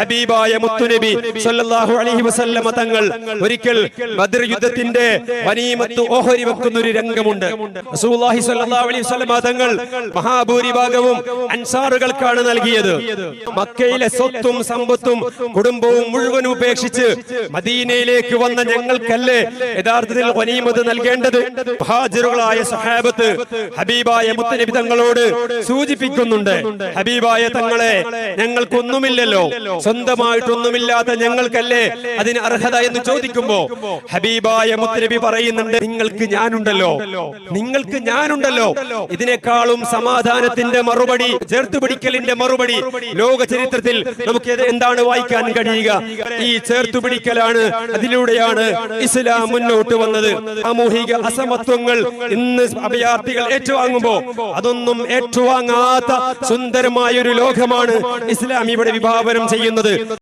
ഹബീബായ മുത്തുനബി സല്ലല്ലാഹു അലൈഹി വസല്ലമ തങ്ങൾ ഒരിക്കൽ ബദർ യുദ്ധത്തിന്റെ വനീമത്ത് ഓഹരി വെക്കുന്ന ഒരു രംഗമുണ്ട്. റസൂലുള്ളാഹി സല്ലല്ലാഹു അലൈഹി വസല്ലമ തങ്ങൾ മഹാഭൂരിഭാഗവും അൻസാറുകൾക്കാണ് നൽകിയത്. മക്കയിലെ സ്വത്തും സമ്പത്തും കുടുംബവും മുഴുവൻ ഉപേക്ഷിച്ച് മദീനയിലേക്ക് വന്ന ഞങ്ങൾക്കല്ലേ യഥാർത്ഥത്തിൽ വനീമത്ത് നൽകേണ്ടത്? ഹാജിറുകളായ സഹാബത്ത് ഹബീബായ മുത്തനബി തങ്ങളോട് സൂചിപ്പിക്കുന്നുണ്ട്. ഹബീബായ തങ്ങളെ ഞങ്ങൾക്കൊന്നുമില്ലല്ലോ. സ്വന്തമായിട്ടൊന്നുമില്ലാത്ത ഞങ്ങൾക്കല്ലേ അതിന് അർഹത എന്ന് ചോദിക്കുമ്പോ ഹബീബായ മുത്തനബി പറയുന്നുണ്ട് നിങ്ങൾക്ക് ഞാനുണ്ടല്ലോ. നിങ്ങൾക്ക് ഞാനുണ്ടല്ലോ. ഇതിനേക്കാളും സമാധാനത്തിന്റെ മറുപടി ചേർത്ത് പിടിക്കലിന്റെ മറുപടി ലോക ചരിത്രത്തിൽ നമുക്ക് എന്താണ് വായിക്കാൻ കഴിയുക? ഈ ചേർത്തുപിടിക്കലാണ് അതിലൂടെയാണ് ഇസ്ലാം മുന്നോട്ട് വന്നത്. സാമൂഹിക അസമത്വങ്ങൾ ഇന്ന് അഭയാർത്ഥികൾ ഏറ്റുവാങ്ങുമ്പോ അതൊന്നും ഏറ്റുവാങ്ങാത്ത സുന്ദരമായ ഒരു ലോകമാണ് ഇസ്ലാം ഇവിടെ വിഭാവനം ചെയ്യുന്നത്